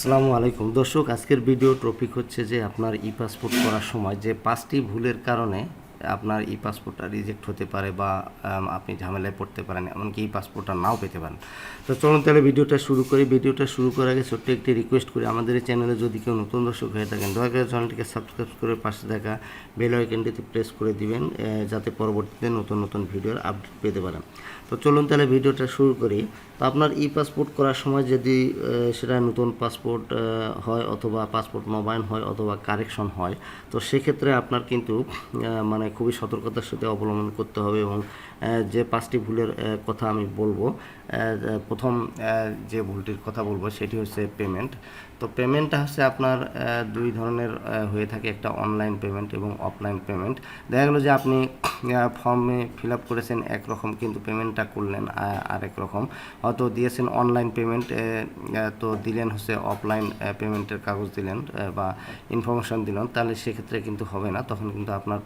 আসসালামু আলাইকুম। দর্শক, আজকের ভিডিও টপিক হচ্ছে যে আপনার ই পাসপোর্ট করার সময় যে পাঁচটি ভুলের কারণে আপনার ই পাসপোর্টটা রিজেক্ট হতে পারে বা আপনি ঝামেলায় পড়তে পারেন, এমনকি ই পাসপোর্টটা নাও পেতে পারেন। তো চলুন তাহলে ভিডিওটা শুরু করি। ভিডিওটা শুরু করার আগে ছোট্ট একটি রিকোয়েস্ট করি। আমাদের এই চ্যানেলে যদি কেউ নতুন দর্শক হয়ে থাকেন, দয়া করে চ্যানেলটিকে সাবস্ক্রাইব করে পাশে থাকা বেল আইকনটিতে প্রেস করে দিবেন যাতে পরবর্তীতে নতুন নতুন ভিডিওর আপডেট পেতে পারেন। তো চলুন তাহলে ভিডিওটা শুরু করি। তো আপনার ই পাসপোর্ট করার সময় যদি সেটা নতুন পাসপোর্ট হয় অথবা পাসপোর্ট নবায়ন হয় অথবা কারেকশন হয়, তো সেক্ষেত্রে আপনার কিন্তু মানে খুবই সতর্কতার সাথে অবলম্বন করতে হবে এবং যে পাঁচটি ভুলের কথা আমি বলব প্রথম যে ভুলটির কথা বলব সেটি হচ্ছে পেমেন্ট তো পেমেন্টটা হচ্ছে আপনার দুই ধরনের হয়ে থাকে। একটা অনলাইন পেমেন্ট এবং অফলাইন পেমেন্ট দেখা গেলো যে আপনি ফর্মে ফিল আপ করেছেন একরকম, কিন্তু পেমেন্টটা করলেন আরেক রকম। হয়তো দিয়েছেন অনলাইন পেমেন্ট তো দিলেন হচ্ছে অফলাইন পেমেন্টের কাগজ দিলেন বা ইনফরমেশন দিলেন, তাহলে সেক্ষেত্রে কিন্তু হবে না। তখন কিন্তু আপনার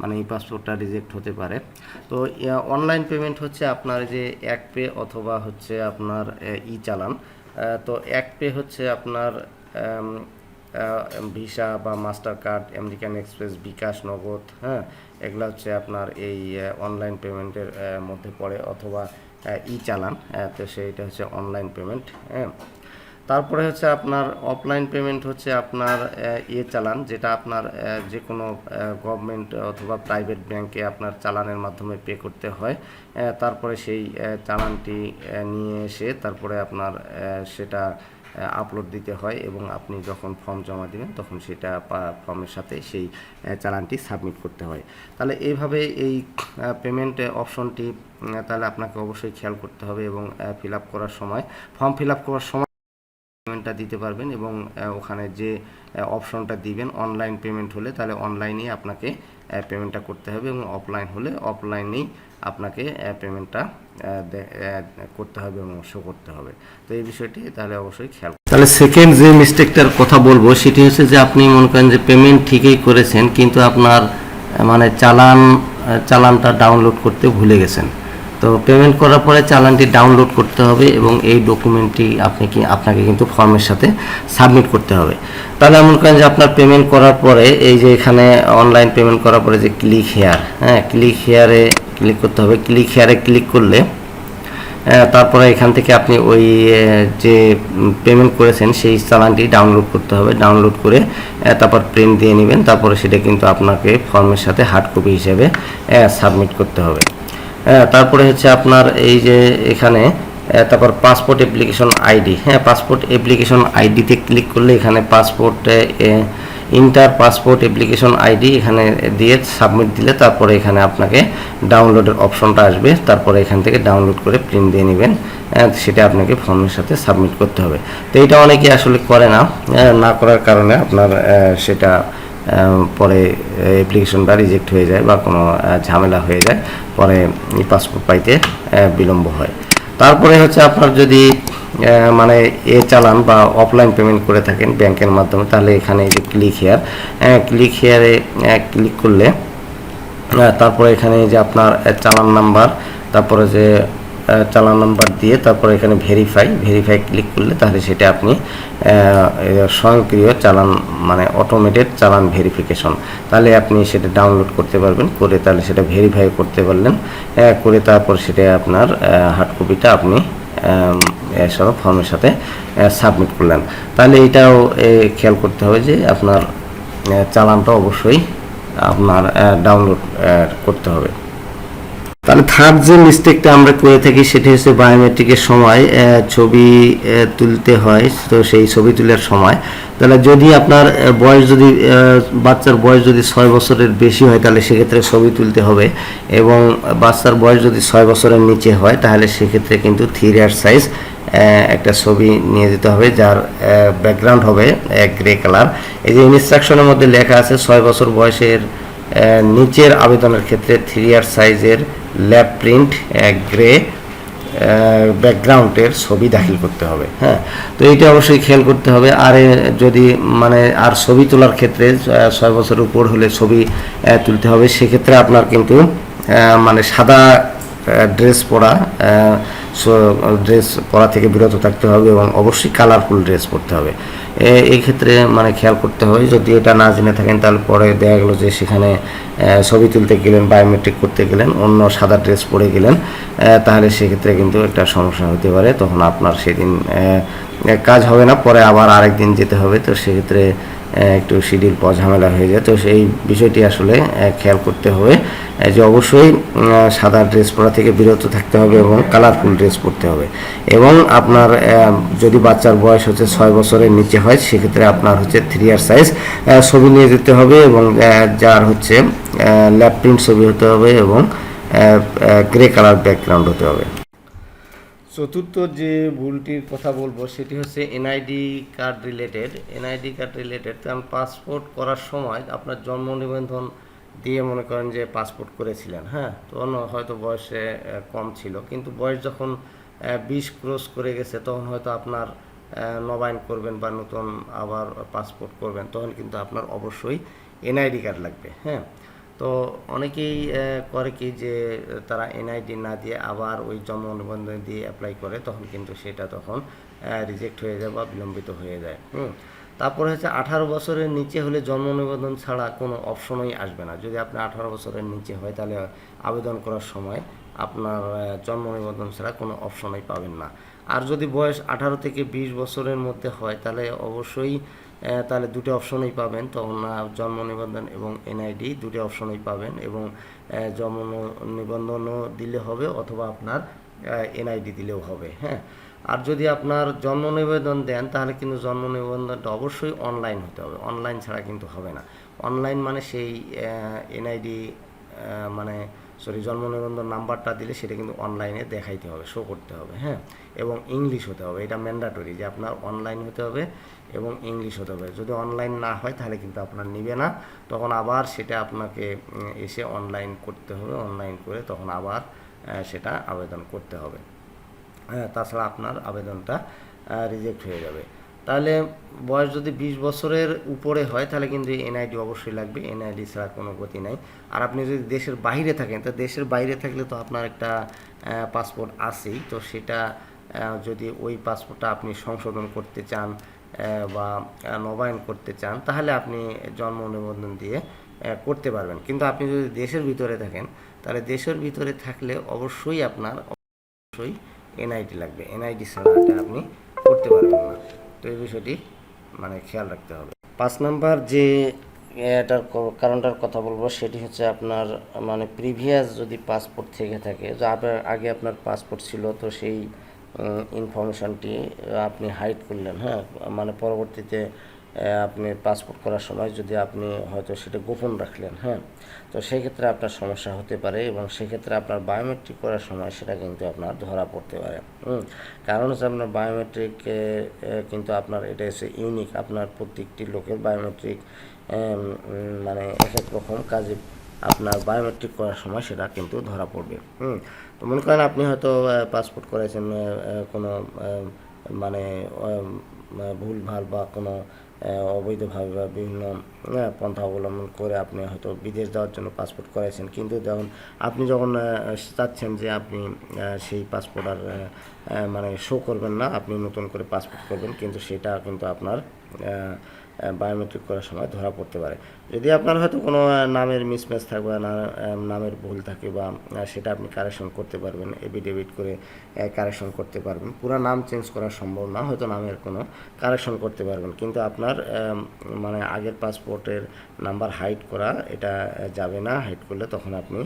মানে এই পাসপোর্টটা রিজেক্ট হতে পারে। তো অনলাইন পেমেন্ট হচ্ছে আপনার যে এক পে অথবা হচ্ছে আপনার ই চালান তো এক পে হচ্ছে আপনার ভিসা বা Mastercard American Express, bKash Nagad হ্যাঁ? এগুলো হচ্ছে আপনার এই অনলাইন পেমেন্টের মধ্যে পড়ে অথবা ই চালান তো সেইটা হচ্ছে অনলাইন পেমেন্ট হ্যাঁ? তারপরে হচ্ছে আপনার অফলাইন পেমেন্ট হচ্ছে আপনার ইয়ে চালান, যেটা আপনার যে কোনো গভর্নমেন্ট অথবা প্রাইভেট ব্যাংকে আপনার চালানের মাধ্যমে পে করতে হয়। তারপরে সেই চালানটি নিয়ে এসে তারপরে আপনার সেটা আপলোড দিতে হয় এবং আপনি যখন ফর্ম জমা দিবেন তখন সেটা ফর্মের সাথে সেই চালানটি সাবমিট করতে হয়। তাহলে এইভাবে এই পেমেন্ট অপশনটি তাহলে আপনাকে অবশ্যই খেয়াল করতে হবে এবং ফিল আপ করার সময় ফর্ম ফিল আপ করার সময় পেমেন্টটা দিতে পারবেন এবং ওখানে যে অপশনটা দিবেন অনলাইন পেমেন্ট হলে তাহলে অনলাইনেই আপনাকে পেমেন্টটা করতে হবে এবং অফলাইন হলে অফলাইনেই আপনাকে পেমেন্টটা করতে হবে এবং শো করতে হবে। তো এই বিষয়টি তাহলে অবশ্যই খেয়াল তাহলে সেকেন্ড যে মিস্টেকটার কথা বলব সেটি হচ্ছে যে আপনি মনে করেন যে পেমেন্ট ঠিকই করেছেন, কিন্তু আপনার মানে চালান চালানটা ডাউনলোড করতে ভুলে গেছেন। তো পেমেন্ট করার পরে চালানটি ডাউনলোড করতে হবে এবং এই ডকুমেন্টটি আপনি কি, আপনাকে কিন্তু ফর্মের সাথে সাবমিট করতে হবে। তাহলে এমন করেন যে আপনার পেমেন্ট করার পরে এই যে এখানে অনলাইন পেমেন্ট করার পরে যে ক্লিক হেয়ার হ্যাঁ ক্লিক হেয়ারে ক্লিক করতে হবে। ক্লিক হেয়ারে ক্লিক করলে তারপরে এখান থেকে আপনি ওই যে পেমেন্ট করেছেন সেই চালানটি ডাউনলোড করতে হবে। ডাউনলোড করে তারপর প্রিন্ট দিয়ে নেবেন। তারপরে সেটা কিন্তু আপনাকে ফর্মের সাথে হার্ড কপি হিসেবে সাবমিট করতে হবে। তারপরে হচ্ছে আপনার এই যে এখানে তারপর পাসপোর্ট অ্যাপ্লিকেশন আইডি হ্যাঁ পাসপোর্ট অ্যাপ্লিকেশন আইডিতে ক্লিক করলে এখানে passport enter passport application ID এখানে দিয়ে সাবমিট দিলে তারপরে এখানে আপনাকে ডাউনলোডের অপশনটা আসবে। তারপরে এখান থেকে ডাউনলোড করে প্রিন্ট দিয়ে নেবেন। সেটা আপনাকে ফর্মের সাথে সাবমিট করতে হবে। তো এটা অনেকে আসলে করে না। না করার কারণে আপনার সেটা পরে অ্যাপ্লিকেশনটা রিজেক্ট হয়ে যায় বা কোনো ঝামেলা হয়ে যায়, পরে পাসপোর্ট পাইতে বিলম্ব হয়। তারপরে হচ্ছে আপনার যদি মানে এ চালান বা অফলাইন পেমেন্ট করে থাকেন ব্যাংকের মাধ্যমে, তাহলে এখানে যে ক্লিক হেয়ার ক্লিক হেয়ারে ক্লিক করলে তারপরে এখানে যে আপনার চালান নাম্বার তারপরে যে চালান নাম্বার দিয়ে তারপরে এখানে ভেরিফাই ভেরিফাই ক্লিক করলে তাহলে সেটা আপনি স্বয়ংক্রিয় চালান মানে অটোমেটেড চালান ভেরিফিকেশন তাহলে আপনি সেটা ডাউনলোড করতে পারবেন, করে তাহলে সেটা ভেরিফাই করতে পারলেন করে তারপর সেটা আপনার হার্ড কপিটা আপনি সব ফর্মের সাথে সাবমিট করলেন। তাহলে এটাও খেয়াল করতে হবে যে আপনার চালানটা অবশ্যই আপনার ডাউনলোড করতে হবে। তাহলে থার্ড যে মিস্টেকটা আমরা করে থাকি, সেটি হচ্ছে বায়োমেট্রিকের সময় ছবি তুলতে হয়, তো সেই ছবি তোলার সময়। তাহলে যদি আপনার বয়স যদি বাচ্চার বয়স যদি ছয় বছরের বেশি হয়, তাহলে সেক্ষেত্রে ছবি তুলতে হবে। এবং বাচ্চার বয়স যদি ছয় বছরের নিচে হয়, তাহলে সেক্ষেত্রে কিন্তু থ্রি ইয়ার সাইজ একটা ছবি নিয়ে যেতে হবে, যার ব্যাকগ্রাউন্ড হবে গ্রে কালার এই যে ইনস্ট্রাকশনের মধ্যে লেখা আছে, ছয় বছর বয়সের নিচের আবেদনের ক্ষেত্রে থ্রি ইয়ার সাইজের ল্যাব প্রিন্ট গ্রে ব্যাকগ্রাউন্ডের ছবি দাখিল করতে হবে হ্যাঁ? তো এইটা অবশ্যই খেয়াল করতে হবে। আর যদি মানে আর ছবি তোলার ক্ষেত্রে ছয় বছর উপর হলে ছবি তুলতে হবে। সেক্ষেত্রে আপনার কিন্তু মানে সাদা ড্রেস পরা ড্রেস পরা থেকে বিরত থাকতে হবে এবং অবশ্যই কালারফুল ড্রেস পরতে হবে। এই ক্ষেত্রে মানে খেয়াল করতে হবে যদি এটা না জেনে থাকেন তাহলে পরে দেখা গেলো যে সেখানে ছবি তুলতে গেলেন বায়োমেট্রিক করতে গেলেন, অন্য সাদা ড্রেস পরে গেলেন তাহলে সেক্ষেত্রে কিন্তু একটা সমস্যা হতে পারে। তখন আপনার সেদিন কাজ হবে না, পরে আবার আরেক দিন যেতে হবে। তো সেক্ষেত্রে একটু শিডিউল পাওয়া ঝামেলা হয়ে যায়। তো সেই বিষয়টি আসলে খেয়াল করতে হবে যে অবশ্যই সাদা ড্রেস পরা থেকে বিরত থাকতে হবে এবং কালারফুল ড্রেস পরতে হবে। এবং আপনার যদি বাচ্চার বয়স হচ্ছে ছয় বছরের নিচে হয়, সেক্ষেত্রে আপনার হচ্ছে থ্রি ইয়ার সাইজ ছবি নিয়ে যেতে হবে এবং যার হচ্ছে ল্যাপ প্রিন্ট ছবি হতে হবে এবং গ্রে কালার ব্যাকগ্রাউন্ড হতে হবে। চতুর্থ যে ভুলটির কথা বলব, সেটি হচ্ছে NID card related NID card related কারণ পাসপোর্ট করার সময় আপনার জন্ম নিবন্ধন দিয়ে মনে করেন যে পাসপোর্ট করেছিলেন হ্যাঁ? তখন হয়তো বয়সে কম ছিল। কিন্তু বয়স যখন বিশ ক্রস করে গেছে, তখন হয়তো আপনার নবায়ন করবেন বা নতুন আবার পাসপোর্ট করবেন, তখন কিন্তু আপনার অবশ্যই এনআইডি কার্ড লাগবে হ্যাঁ? তো অনেকেই করে কি যে তারা এনআইডি না দিয়ে আবার ওই জন্ম নিবন্ধন দিয়ে অ্যাপ্লাই করে, তখন কিন্তু সেটা তখন রিজেক্ট হয়ে যায় বা বিলম্বিত হয়ে যায়। হুম। তারপরে হচ্ছে আঠারো বছরের নিচে হলে জন্ম নিবন্ধন ছাড়া কোনো অপশনই আসবে না। যদি আপনি আঠারো বছরের নিচে হয়, তাহলে আবেদন করার সময় আপনার জন্ম নিবন্ধন ছাড়া কোনো অপশনই পাবেন না। আর যদি বয়স আঠারো থেকে বিশ বছরের মধ্যে হয়, তাহলে অবশ্যই তাহলে দুটো অপশনই পাবেন। তখন জন্ম নিবন্ধন এবং এনআইডি দুটো অপশনই পাবেন এবং জন্ম নিবন্ধনও দিলে হবে অথবা আপনার এনআইডি দিলেও হবে হ্যাঁ। আর যদি আপনার জন্ম নিবেদন দেন, তাহলে কিন্তু জন্ম নিবন্ধনটা অবশ্যই অনলাইন হতে হবে। অনলাইন ছাড়া কিন্তু হবে না। অনলাইন মানে সেই এনআইডি মানে সরি জন্ম নিবন্ধন নাম্বারটা দিলে সেটা কিন্তু অনলাইনে দেখাইতে হবে শো করতে হবে হ্যাঁ? এবং ইংলিশ হতে হবে, এটা ম্যান্ডাটরি যে আপনার অনলাইন হতে হবে এবং ইংলিশ হতে হবে। যদি অনলাইন না হয় তাহলে কিন্তু আপনার নিবে না, তখন আবার সেটা আপনাকে এসে অনলাইন করতে হবে অনলাইন করে তখন আবার সেটা আবেদন করতে হবে। হ্যাঁ তাছাড়া আপনার আবেদনটা রিজেক্ট হয়ে যাবে। তাহলে বয়স যদি বিশ বছরের উপরে হয়, তাহলে কিন্তু এনআইডি অবশ্যই লাগবে। এনআইডি ছাড়া কোনো গতি নাই। আর আপনি যদি দেশের বাইরে থাকেন, তো দেশের বাইরে থাকলে তো আপনার একটা পাসপোর্ট আছেই। তো সেটা যদি ওই পাসপোর্টটা আপনি সংশোধন করতে চান বা নবায়ন করতে চান, তাহলে আপনি জন্ম নিবন্ধন দিয়ে করতে পারবেন। কিন্তু আপনি যদি দেশের ভিতরে থাকেন, তাহলে দেশের ভিতরে থাকলে অবশ্যই আপনার অবশ্যই এনআইডি লাগবে। এনআইডি ছাড়া আপনি করতে পারবেন না। তো এই বিষয়টি মানে খেয়াল রাখতে হবে। পাঁচ নাম্বার যে, এটার কারণটার কথা বলব, সেটি হচ্ছে আপনার মানে প্রিভিয়াস যদি পাসপোর্ট থেকে থাকে, যে আপনার আগে আপনার পাসপোর্ট ছিল, তো সেই ইনফরমেশনটি আপনি হাইড করলেন হ্যাঁ? মানে পরবর্তীতে আপনি পাসপোর্ট করার সময় যদি আপনি হয়তো সেটা গোপন রাখলেন হ্যাঁ? তো সেই ক্ষেত্রে আপনার সমস্যা হতে পারে এবং সেক্ষেত্রে আপনার বায়োমেট্রিক করার সময় সেটা কিন্তু আপনার ধরা পড়তে পারে। কারণ হচ্ছে আপনার বায়োমেট্রিক কিন্তু আপনার এটা হচ্ছে ইউনিক আপনার প্রত্যেকটি লোকের বায়োমেট্রিক মানে এক এক রকম কাজে আপনার বায়োমেট্রিক করার সময় সেটা কিন্তু ধরা পড়বে। হুম? তো মনে করেন আপনি হয়তো পাসপোর্ট করেছেন কোনো মানে ভুল ভালো বা কোনো অবৈধভাবে বা বিভিন্ন পন্থা অবলম্বন করে আপনি হয়তো বিদেশ যাওয়ার জন্য পাসপোর্ট করাইছেন। কিন্তু যখন আপনি যখন চাচ্ছেন যে আপনি সেই পাসপোর্ট আর মানে শো করবেন না, আপনি নতুন করে পাসপোর্ট করবেন, কিন্তু সেটা কিন্তু আপনার বায়োমেট্রিক করার সময় ধরা পড়তে পারে। যদি আপনার হয়তো কোনো নামের মিসম্যাচ থাকবে না নামের ভুল থাকে বা সেটা আপনি কারেকশন করতে পারবেন এভিডেভিট করে কারেকশন করতে পারবেন। পুরো নাম চেঞ্জ করা সম্ভব না, হয়তো নামের কোনো কারেকশন করতে পারবেন। কিন্তু আপনার মানে আগের পাসপোর্টের নাম্বার হাইড করা, এটা যাবে না। হাইড করলে তখন আপনি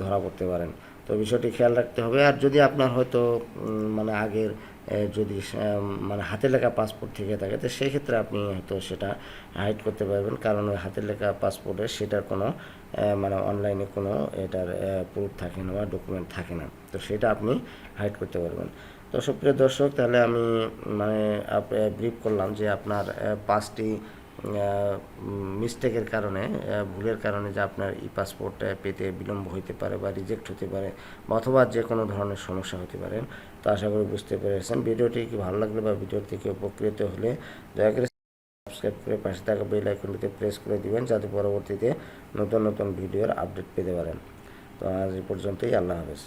ধরা পড়তে পারেন। তো বিষয়টি খেয়াল রাখতে হবে। আর যদি আপনার হয়তো মানে আগের যদি মানে হাতে লেখা পাসপোর্ট থেকে থাকে, তো সেই ক্ষেত্রে আপনি হয়তো সেটা হাইড করতে পারবেন। কারণ ওই হাতের লেখা পাসপোর্টে সেটার কোনো মানে অনলাইনে কোনো এটার প্রুফ থাকে না বা ডকুমেন্ট থাকে না। তো সেটা আপনি হাইড করতে পারবেন। তো সুপ্রিয় দর্শক, তাহলে আমি মানে ব্রিফ করলাম যে আপনার পাঁচটি মিস্টেকের কারণে ভুলের কারণে যে আপনার ই পাসপোর্ট পেতে বিলম্ব হতে পারে বা রিজেক্ট হতে পারে অথবা যে কোনো ধরনের সমস্যা হতে পারে, তো আশা করি বুঝতে পেরেছেন। ভিডিওটি কি ভালো লাগলে বা ভিডিওর থেকে উপকৃত হলে দয়া করে সাবস্ক্রাইব করে পাশে থাকা বেল আইকনটিতে প্রেস করে দিবেন, যাতে পরবর্তীতে নতুন নতুন ভিডিওর আপডেট পেতে পারেন। তো আজ এই পর্যন্তই, আল্লাহ হাফেজ।